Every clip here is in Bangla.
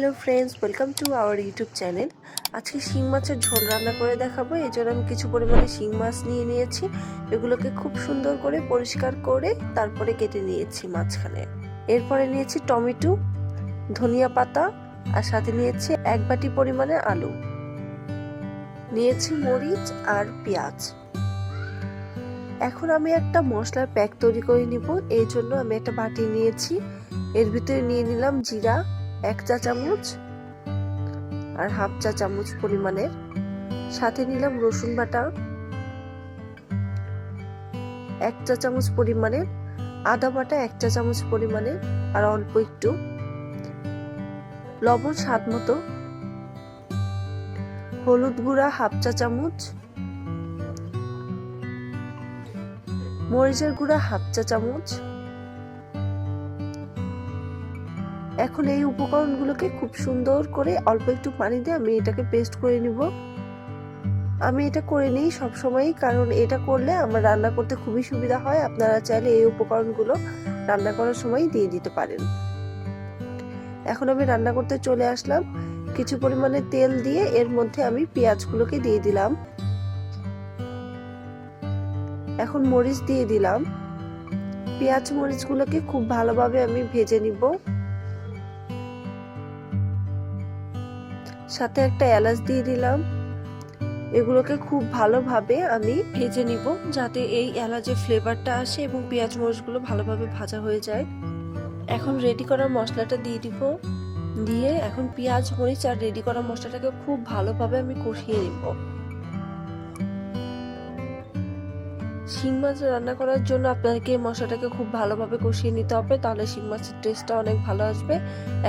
Hello friends, welcome to our YouTube channel. আজকে শিং মাছের ঝোল রান্না করে দেখাবো। এই জন্য আমি কিছু পরিমাণে শিং মাছ নিয়ে নিয়েছি। এগুলোকে খুব সুন্দর করে পরিষ্কার করে তারপরে কেটে নিয়েছি মাঝখানে। এরপরে নিয়েছি টমেটো, ধনিয়া পাতা আর সাথে নিয়েছি এক বাটি পরিমাণে আলু। নিয়েছি মরিচ আর পেঁয়াজ। এখন আমি একটা মশলার প্যাক তৈরি করে নিব। এই জন্য আমি একটা বাটি নিয়েছি। এর ভিতরে নিয়ে নিলাম জিরা এক চা চামচ আর হাফ চা চামচ পরিমাণের সাথে নিলাম রসুন বাটা। এক চা চামচ পরিমাণের আদা বাটা, এক চা চামচ পরিমাণের আর অল্প একটু লবণ স্বাদ মতো। হলুদ গুঁড়া হাফ চা চামচ। মরিচের গুঁড়া হাফ চা চামচ। এখন এই উপকরণগুলোকে খুব সুন্দর করে অল্প একটু পানি দিয়ে আমি এটাকে পেস্ট করে নিব। আমি এটা করে নিই সবসময়ই কারণ এটা করলে আমার রান্না করতে খুবই সুবিধা হয়। আপনারা চাইলে এই উপকরণগুলো রান্না করার সময় দিয়ে দিতে পারেন। এখন আমি রান্না করতে চলে আসলাম। কিছু পরিমাণে তেল দিয়ে এর মধ্যে আমি পেঁয়াজগুলোকে দিয়ে দিলাম। এখন মরিচ দিয়ে দিলাম। পেঁয়াজ মরিচগুলোকে খুব ভালোভাবে আমি ভেজে নিব। সাথে একটা এলাচ দিয়ে দিলাম। এগুলোকে খুব ভালোভাবে আমি ভেজে নিব যাতে এই এলাচের ফ্লেভারটা আসে এবং পেঁয়াজ মরিচগুলো ভালোভাবে ভাজা হয়ে যায়। এখন রেডি করা মশলাটা দিয়ে দিব। দিয়ে এখন পেঁয়াজ, মরিচ আর রেডি করা মশলাটাকে খুব ভালোভাবে আমি কষিয়ে নিব। শিং মাছ রান্না করার জন্য আপনাকে মশলাটাকে খুব ভালোভাবে কষিয়ে নিতে হবে, তাহলে শিং মাছের টেস্টটা অনেক ভালো আসবে।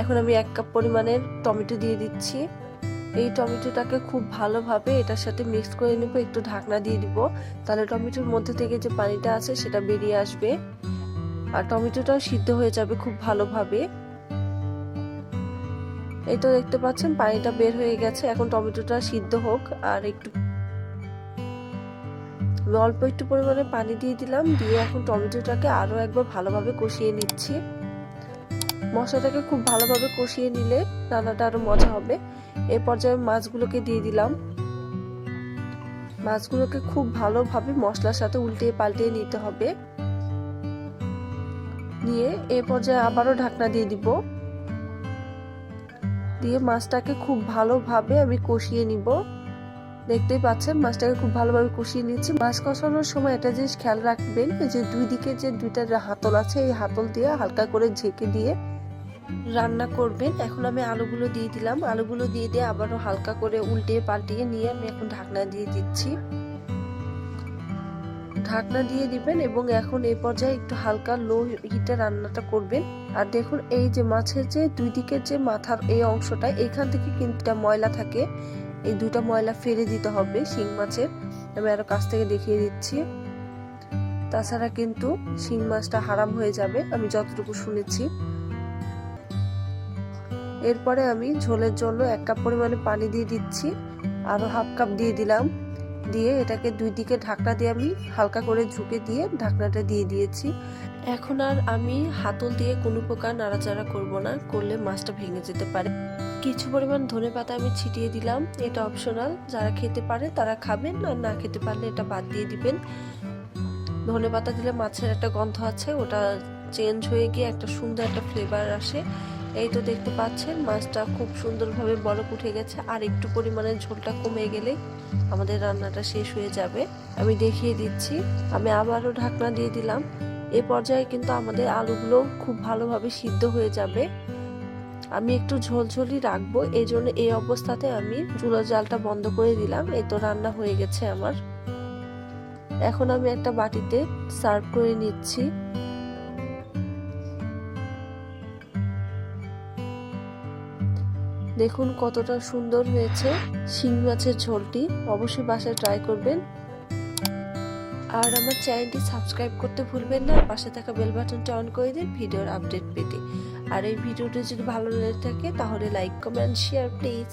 এখন আমি এক কাপ পরিমাণের টমেটো দিয়ে দিচ্ছি। এই টমেটোটাকে খুব ভালোভাবে এটার সাথে মিক্স করে নেব, একটু ঢাকনা দিয়ে দিব। তাহলে টমেটোর মধ্যে থেকে যে পানিটা আছে সেটা বেরিয়ে আসবে। আর টমেটোটাও সিদ্ধ হয়ে যাবে খুব ভালোভাবে। এই তো দেখতে পাচ্ছেন, পানিটা বের হয়ে গেছে। এখন টমেটোটা সিদ্ধ হোক আর একটু আমি অল্প একটু পরিমাণে পানি দিয়ে দিলাম। দিয়ে এখন টমেটোটাকে আরও একবার ভালোভাবে কষিয়ে নিচ্ছি। মশলাটাকে খুব ভালোভাবে কষিয়ে নিলে রান্নাটা আরও মজা হবে। এই পর্যায়ে মাছগুলোকে দিয়ে দিলাম। মাছগুলোকে খুব ভালোভাবে মশলার সাথে উল্টিয়ে পাল্টিয়ে নিতে হবে। নিয়ে এ পর্যায়ে আবারও ঢাকনা দিয়ে দিব। দিয়ে মাছটাকে খুব ভালোভাবে আমি কষিয়ে নিব। দেখতেই পাচ্ছেন, মাছটাকে খুব ভালোভাবে কষিয়ে নিচ্ছি মাছ কষানোর সময় একটা জিনিস খেয়াল রাখবেন যে দুই দিকে যে দুইটা হাতল আছে, এই হাতল দিয়ে হালকা করে ঝেঁকে দিয়ে রান্না করবেন। এখন আমি আলুগুলো দিয়ে দিলাম। আলুগুলো দিয়ে দিয়ে আবারও হালকা করে উল্টে পাল্টিয়ে নিয়ে আমি এখন ঢাকনা দিয়ে দিচ্ছি। ঢাকনা দিয়ে দিবেন এবং এখন এই পর্যায়ে একটু হালকা লো হিটে রান্নাটা করবেন। আর দেখুন, এই যে মাছের যে দুই দিকের যে মাথার এই অংশটা, এখান থেকে কিন্তু ময়লা থাকে। এই দুটা ময়লা ফেলে দিতে হবে শিং মাছের। আমি আরও কাছ থেকে দেখিয়ে দিচ্ছি। তাছাড়া কিন্তু শিং মাছটা হারাম হয়ে যাবে, আমি যতটুকু শুনেছি। এরপরে আমি ঝোলের জন্য এক কাপ পরিমাণে পানি দিয়ে দিচ্ছি আরও হাফ কাপ দিয়ে দিলাম। দিয়ে এটাকে দুই দিকে ঢাকনা দিয়ে আমি হালকা করে ঝুঁকে দিয়ে ঢাকনাটা দিয়ে দিয়েছি। এখন আর আমি হাতল দিয়ে কোনো প্রকার নাড়াচাড়া করব না, করলে মাছটা ভেঙে যেতে পারে। কিছু পরিমাণ ধনে পাতা আমি ছিটিয়ে দিলাম, এটা অপশনাল যারা খেতে পারে তারা খাবেন, আর না খেতে পারলে এটা বাদ দিয়ে দিবেন। ধনে পাতা দিলে মাছের একটা গন্ধ আছে, ওটা চেঞ্জ হয়ে গিয়ে একটা সুন্দর একটা ফ্লেভার আসে। এই তো দেখতে পাচ্ছেন, মাছটা খুব সুন্দরভাবে বরফ উঠে গেছে। আর একটু পরিমাণে ঝোলটা কমে গেলে আমাদের রান্নাটা শেষ হয়ে যাবে। আমি দেখিয়ে দিচ্ছি, আমি আবারও ঢাকনা দিয়ে দিলাম। এ পর্যায়ে কিন্তু আমাদের আলুগুলো খুব ভালোভাবে সিদ্ধ হয়ে যাবে। আমি একটু ঝোলঝোলই রাখব এই জন্য এই অবস্থাতে আমি চুলোর জালটা বন্ধ করে দিলাম। এই তো রান্না হয়ে গেছে আমার। এখন আমি একটা বাটিতে সার্ভ করে নিচ্ছি। দেখুন কতটা সুন্দর হয়েছে। শিং মাছের ঝোলটি অবশ্যই বাসায় ট্রাই করবেন। আর আমার চ্যানেলটি সাবস্ক্রাইব করতে ভুলবেন না। পাশে থাকা বেল বাটনটা অন করে দিন ভিডিওর আপডেট পেতে। আর এই ভিডিওটি যদি ভালো লেগে থাকে তাহলে লাইক কমেন্ট শেয়ার প্লিজ